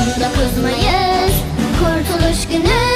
19 Mayıs Kurtuluş Günü